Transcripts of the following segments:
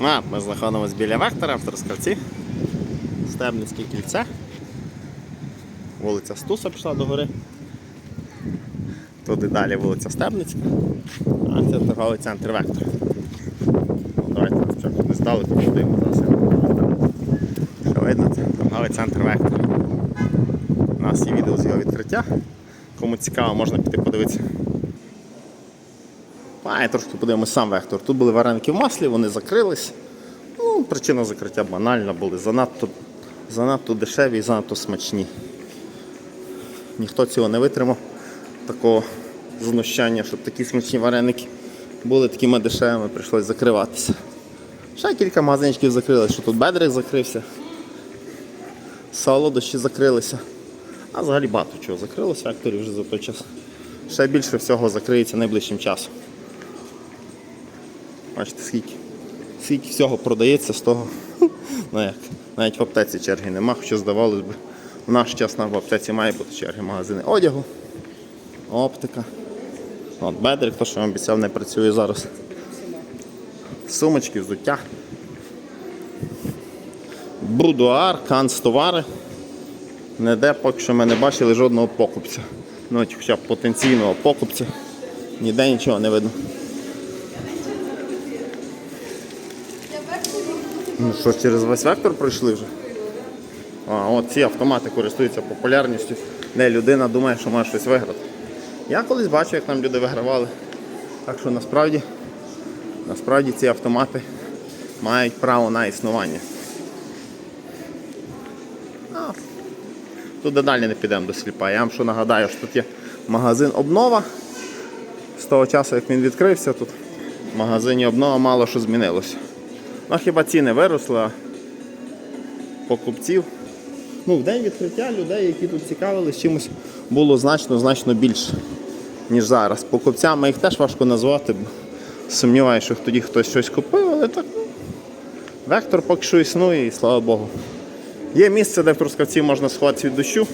А, ми знаходимося біля вектора в Трускавці. Стебницьке кільце. Вулиця Стуса пішла до гори. Туди далі вулиця Стебницька. А це торговий центр Вектор. Ну, давайте спочатку не здалеку подивимо зараз. я. Що видно, це торговий центр Вектор. У нас є відео з його відкриття. Кому цікаво, можна піти подивитися. А, і трошки подивимось сам вектор. Тут були вареники в маслі, вони закрились. Ну, причина закриття банальна, були занадто, занадто дешеві і занадто смачні. Ніхто цього не витримав, такого знущання, щоб такі смачні вареники були такими дешевими, прийшлось закриватися. Ще кілька магазинчиків закрилися, що тут бедрик закрився, солодощі закрилися. А взагалі багато чого закрилось в векторі вже за той час. Ще більше всього закриється найближчим часом. Бачите, скільки, скільки всього продається з того. Ну як, навіть в аптеці черги нема, хоча здавалось би, в наш час на в аптеці має бути черги магазини одягу, оптика. От бедрик, то, що я обіцяв, не працює зараз. Сумочки, взуття. Брудуар, канцтовари. Ніде поки що ми не бачили жодного покупця. Ну, хоча б потенційного покупця. Ніде нічого не видно. Ну що, через весь вектор пройшли вже? А, от ці автомати користуються популярністю, де людина думає, що може щось виграти. Я колись бачив, як там люди вигравали. Так що насправді, насправді ці автомати мають право на існування. А, Туди далі не підемо до сліпа. Я вам що нагадаю, що тут є магазин обнова. З того часу, як він відкрився, тут в магазині обнова мало що змінилося. Ну хіба ціни виросли, покупців. Ну, в день відкриття людей, які тут цікавились, чимось було значно-значно більше, ніж зараз. Покупцями їх теж важко назвати, бо сумніваюся, що тоді хтось щось купив, але так. ну, Вектор поки що існує і слава Богу. Є місце, де в Трускавці можна сховатися від дощу.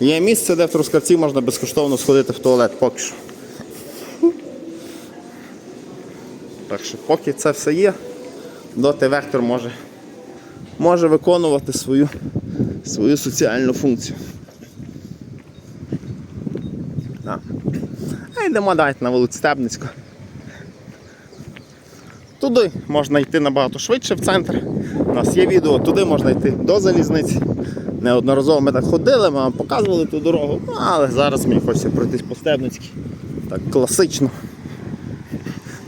Є місце, де в Трускавці можна безкоштовно сходити в туалет поки що. Так що поки це все є, доти вектор може, може виконувати свою, свою соціальну функцію. Да. А йдемо далі на вулицю Стебницьку. Туди можна йти набагато швидше в центр. У нас є відео, туди можна йти до залізниці. Неодноразово ми так ходили, ми вам показували ту дорогу, Ну, але зараз мені хочеться пройтись по Стебницькій. Так класично.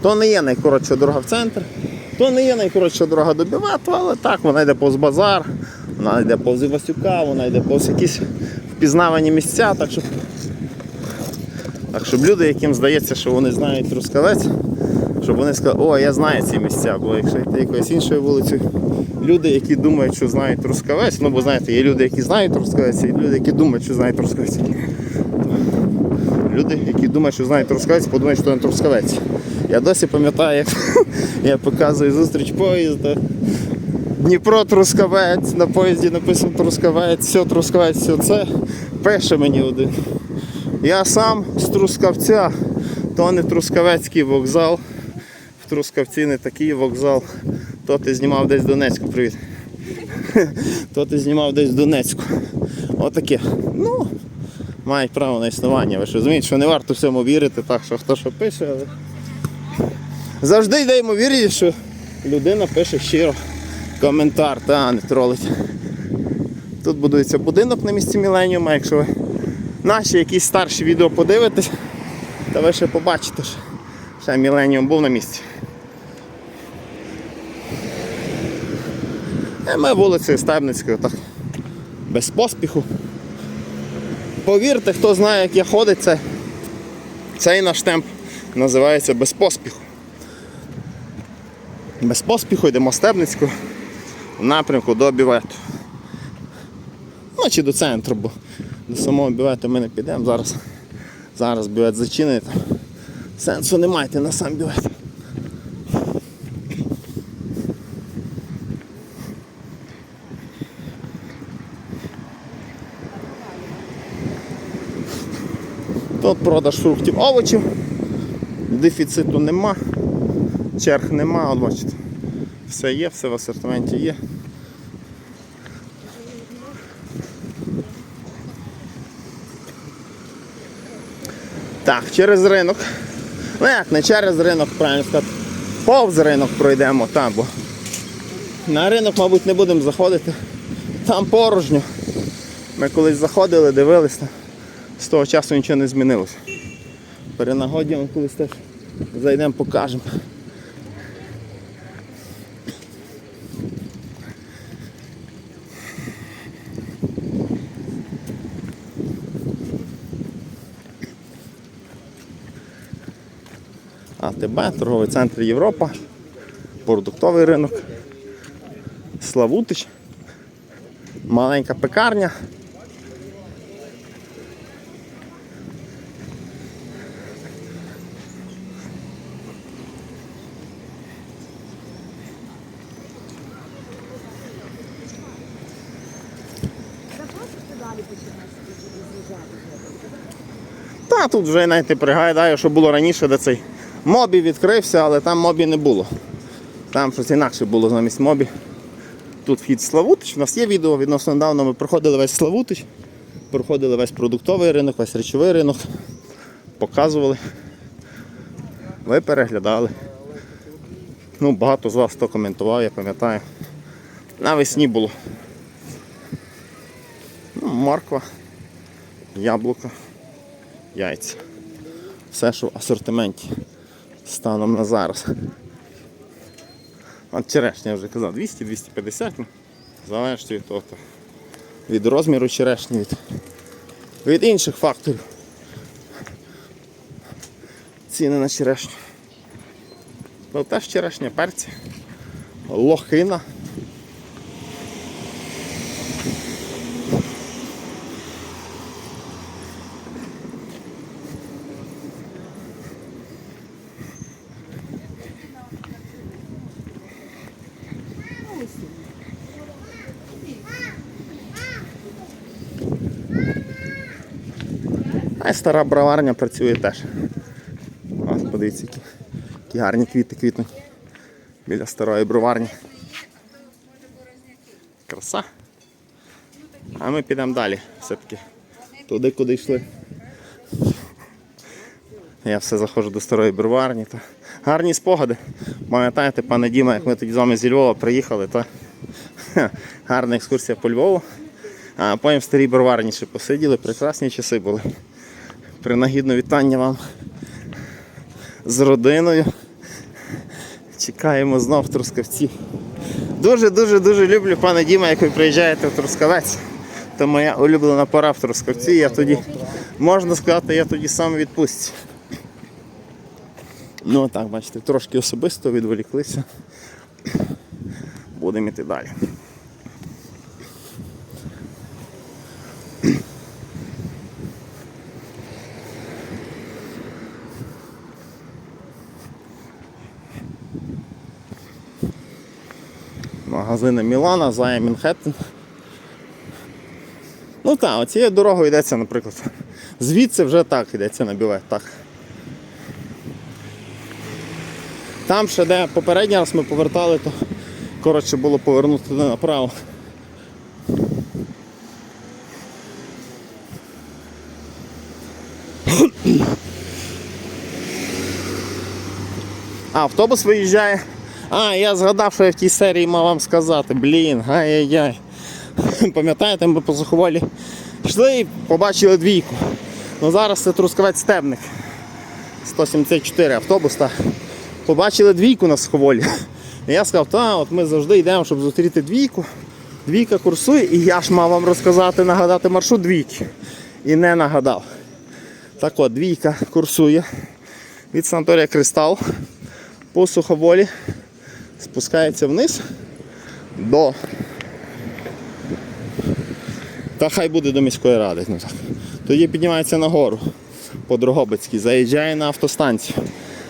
То не є найкоротша дорога в центр, то не є найкоротша дорога до Бівету, але так, вона йде повз базар, вона йде повз Івасюка, вона йде повз якісь впізнавані місця, так щоб, так щоб люди, яким здається, що вони знають Трускавець, щоб вони сказали, о, я знаю ці місця, бо якщо йти якоюсь іншою вулицею, люди, які думають, що знають Трускавець, ну бо знаєте, є люди, які знають Трускавець, і люди, які думають, що знають Трускавець. Люди, які думають, що знають Трускавець, подумають, що не Трускавець. Я досі пам'ятаю, як я показую зустріч поїзда. Дніпро Трускавець, на поїзді написано Трускавець, все Трускавець, все це. Пише мені один. Я сам з Трускавця, то не Трускавецький вокзал. В Трускавці не такий вокзал. То ти знімав десь в Донецьку, привіт. То ти знімав десь в Донецьку. Отаке. Ну, мають право на існування. Ви ж розумієте, що не варто всьому вірити, так що хто що пише, але. Завжди йде ймовірність, що людина пише щиро коментар, та не тролить. Тут будується будинок на місці Міленіума. Якщо ви наші якісь старші відео подивитесь, то ви ще побачите, що Міленіум був на місці. І ми вулицею Стебницькою так без поспіху. Повірте, хто знає, як я ходить, це, цей наш темп називається без поспіху. Без поспіху йдемо Стебницьку в напрямку до бівету. Ну чи до центру, бо до самого бівету ми не підемо. Зараз, зараз бівет зачинений. Сенсу немає йти на сам бівет. Тут продаж фруктів, овочів, дефіциту нема, черг нема, от бачите. Все є, все в асортименті є. Так, через ринок. Ну як, не через ринок, правильно сказати. Повз ринок пройдемо там, бо на ринок, мабуть, не будемо заходити. Там порожньо. Ми колись заходили, дивилися. З того часу нічого не змінилося. При нагоді ми колись теж зайдемо, покажемо. АТБ, торговий центр Європа, продуктовий ринок, Славутич, маленька пекарня. Та тут вже навіть пригадаю, що було раніше, де цей мобі відкрився, але там мобі не було. Там щось інакше було замість мобі. Тут вхід Славутич. У нас є відео відносно недавно. Ми проходили весь Славутич, проходили весь продуктовий ринок, весь речовий ринок, показували. Ви переглядали. Ну, багато з вас хто коментував, я пам'ятаю. Навесні було. Ну, морква, яблука, яйця. Все, що в асортименті станом на зараз. От черешня я вже казав, 200-250, ну, залежить від того, від розміру черешні, від, від інших факторів. Ціни на черешню. Ну, теж черешня, перці, лохина. А стара броварня працює теж. Ось подивіться, які, які гарні квіти квітнуть біля старої броварні. Краса. А ми підемо далі все-таки. Туди, куди йшли. Я все заходжу до старої броварні. Та... Гарні спогади. Пам'ятаєте, пане Діма, як ми тоді з вами зі Львова приїхали, то гарна екскурсія по Львову. А потім в старій броварні ще посиділи, прекрасні часи були. Принагідно вітання вам з родиною. Чекаємо знов Трускавці. Дуже-дуже дуже люблю, пане Діма, як ви приїжджаєте в Трускавець. Це моя улюблена пора в Трускавці. Я тоді, можна сказати, я тоді сам відпустці. Ну так, бачите, трошки особисто відволіклися. Будемо йти далі. Магазини Мілана, Зая Мінхеттен. Ну так, оцією дорогою йдеться, наприклад. Звідси вже так йдеться на білет, так. Там ще де попередній раз ми повертали, то коротше було повернути туди направо. А, автобус виїжджає. А, я згадав, що я в тій серії мав вам сказати. Блін, ай-яй-яй. Пам'ятаєте, ми по заховалі йшли і побачили двійку. Ну зараз це трускавець стебник. 174 автобус. Та. Побачили двійку на сховолі. Я сказав, та, от ми завжди йдемо, щоб зустріти двійку. Двійка курсує, і я ж мав вам розказати, нагадати маршрут двійки. І не нагадав. Так от, двійка курсує від санаторія Кристал по суховолі спускається вниз до. Та хай буде до міської ради. Ну, так. Тоді піднімається нагору по Дрогобицькій, заїжджає на автостанцію.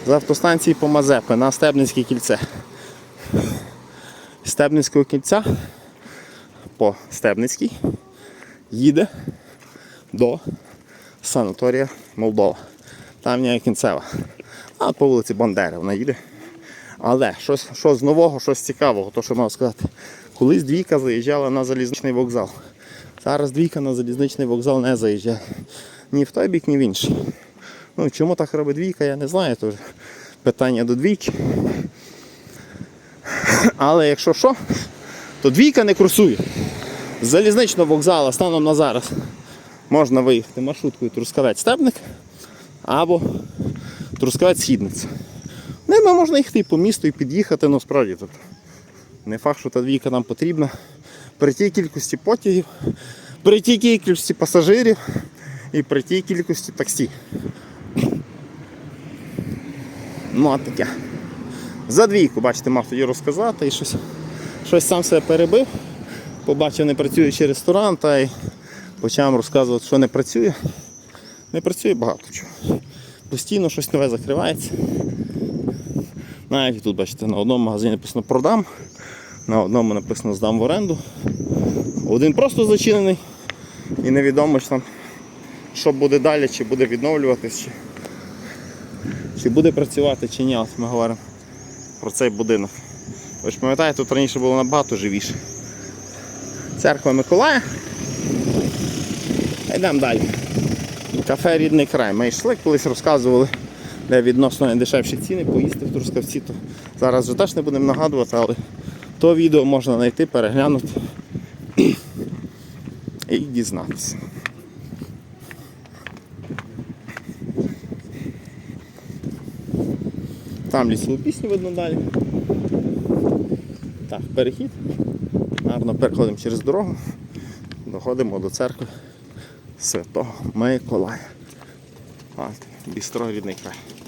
З автостанції по Мазепи на Стебницьке кільце. Стебницького кільця по Стебницькій їде до санаторія Молдова. Там є кінцева. А по вулиці Бандери вона їде. Але щось, що з нового, щось цікавого, то що мав сказати. Колись двійка заїжджала на залізничний вокзал. Зараз двійка на залізничний вокзал не заїжджає. Ні в той бік, ні в інший. Ну, чому так робить двійка, я не знаю. То питання до двійки. Але якщо що, то двійка не курсує. З залізничного вокзалу станом на зараз можна виїхати маршруткою Трускавець-Стебник або Трускавець-Східниця. Ними можна і по місту і під'їхати, ну справді тут. Не факт, що та двійка нам потрібна. При тій кількості потягів, при тій кількості пасажирів і при тій кількості таксі. Ну, а таке. За двійку, бачите, мав тоді розказати і щось, щось сам себе перебив. Побачив не працюючий ресторан та й почав розказувати, що не працює. Не працює багато чого. Постійно щось нове закривається. Навіть тут, бачите, на одному магазині написано продам, на одному написано здам в оренду. Один просто зачинений і невідомо, що там, що буде далі, чи буде відновлюватись, чи, чи буде працювати, чи ні. От ми говоримо про цей будинок. Ви ж пам'ятаєте, тут раніше було набагато живіше. Церква Миколая. Йдемо далі. Кафе Рідний край. Ми йшли, колись розказували, де відносно найдешевші ціни, поїсти в Трускавці. То зараз вже теж не будемо нагадувати, але то відео можна знайти, переглянути і дізнатися. Там лісову пісню видно далі. Так, перехід. Гарно переходимо через дорогу. Доходимо до церкви Святого Миколая. Бістро рідний край.